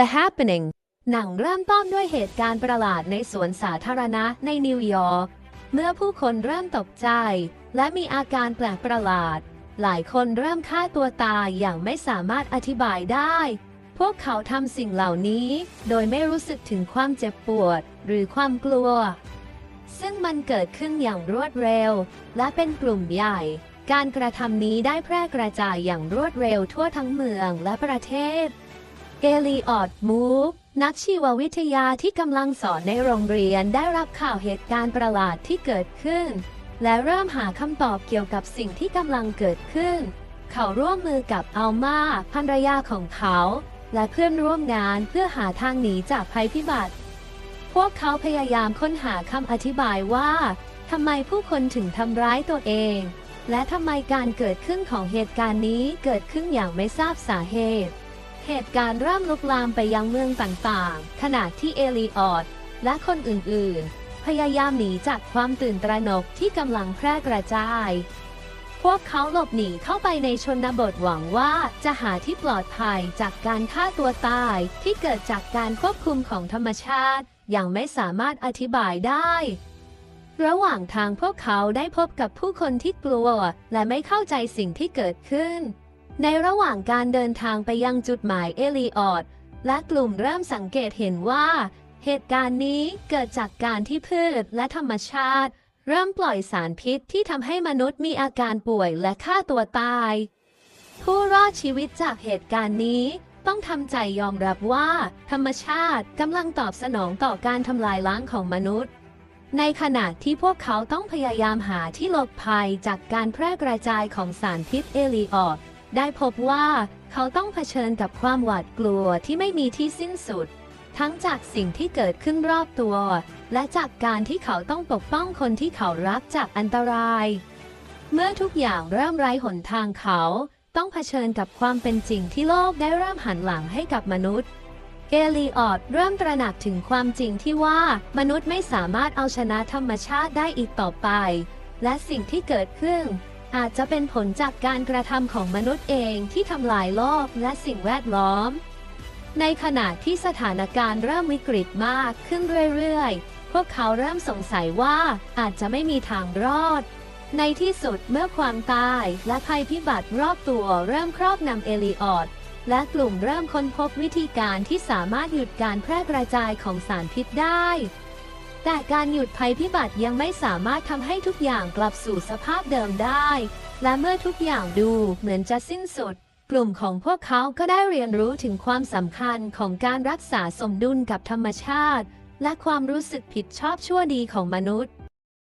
The Happening หนังเริ่มต้นด้วยเหตุการณ์ประหลาดในสวนสาธารณะในนิวยอร์ก เมื่อผู้คนเริ่มตกใจ และมีอาการแปลกประหลาด หลายคนเริ่มฆ่าตัวตายอย่างไม่สามารถอธิบายได้ พวกเขาทำสิ่งเหล่านี้ โดยไม่รู้สึกถึงความเจ็บปวด หรือความกลัว ซึ่งมันเกิดขึ้นอย่างรวดเร็ว และเป็นกลุ่มใหญ่ การกระทำนี้ได้แพร่กระจายอย่างรวดเร็วทั่วทั้งเมืองและประเทศ เอลีออดมูฟนักชีววิทยาที่กำลังสอนในโรงเรียนได้รับข่าวเหตุการณ์ประหลาดที่เกิดขึ้น และเริ่มหาคำตอบเกี่ยวกับสิ่งที่กำลังเกิดขึ้น เขาร่วมมือกับอัลมาภรรยาของเขา และเพื่อนร่วมงานเพื่อหาทางหนีจากภัยพิบัติ พวกเขาพยายามค้นหาคำอธิบายว่าทำไมผู้คนถึงทำร้ายตัวเอง และทำไมการเกิดขึ้นของเหตุการณ์นี้เกิดขึ้นอย่างไม่ทราบสาเหตุ เหตุการณ์เริ่มลุกลามไปยังเมืองต่างๆ ขณะที่เอลีออดและคนอื่นๆ พยายามหนีจากความตื่นตระหนกที่กำลังแพร่กระจาย พวกเขาหลบหนีเข้าไปในชนบทหวังว่าจะหาที่ปลอดภัยจากการฆ่าตัวตายที่เกิดจากการควบคุมของธรรมชาติ อย่างไม่สามารถอธิบายได้ระหว่างทางพวกเขาได้พบกับผู้คนที่กลัว และไม่เข้าใจสิ่งที่เกิดขึ้น ในระหว่างการเดินทางไปยังจุดหมายเอลีออดและกลุ่มเริ่มสังเกตเห็นว่า เหตุการณ์นี้เกิดจากการที่พืชและธรรมชาติ เริ่มปล่อยสารพิษที่ทำให้มนุษย์มีอาการป่วยและฆ่าตัวตาย ผู้รอดชีวิตจากเหตุการณ์นี้ต้องทำใจยอมรับว่า ธรรมชาติกำลังตอบสนองต่อการทำลายล้างของมนุษย์ ในขณะที่พวกเขาต้องพยายามหาที่หลบภัยจากการแพร่กระจายของสารพิษเอลีออด ได้พบว่าเขาต้องเผชิญกับความหวาดกลัวที่ไม่มีที่สิ้นสุด ทั้งจากสิ่งที่เกิดขึ้นรอบตัว และจากการที่เขาต้องปกป้องคนที่เขารักจากอันตราย เมื่อทุกอย่างเริ่มไร้หนทางเขา ต้องเผชิญกับความเป็นจริงที่โลกได้เริ่มหันหลังให้กับมนุษย์เอลีออดเริ่มตระหนักถึงความจริงที่ว่ามนุษย์ไม่สามารถเอาชนะธรรมชาติได้อีกต่อไป และสิ่งที่เกิดขึ้น อาจจะเป็นผลจากการกระทำของมนุษย์เองที่ทำลายโลกและสิ่งแวดล้อม ในขณะที่สถานการณ์เริ่มวิกฤตมากขึ้นเรื่อยๆ พวกเขาเริ่มสงสัยว่าอาจจะไม่มีทางรอด ในที่สุดเมื่อความตายและภัยพิบัติรอบตัวเริ่มครอบนำเอลีออดและกลุ่มเริ่มค้นพบวิธีการที่สามารถหยุดการแพร่กระจายของสารพิษได้ แต่การหยุดภัยพิบัติยังไม่สามารถทำให้ทุกอย่างกลับสู่สภาพเดิมได้ และเมื่อทุกอย่างดูเหมือนจะสิ้นสุด กลุ่มของพวกเขาก็ได้เรียนรู้ถึงความสำคัญของการรักษาสมดุลกับธรรมชาติ และความรู้สึกผิดชอบชั่วดีของมนุษย์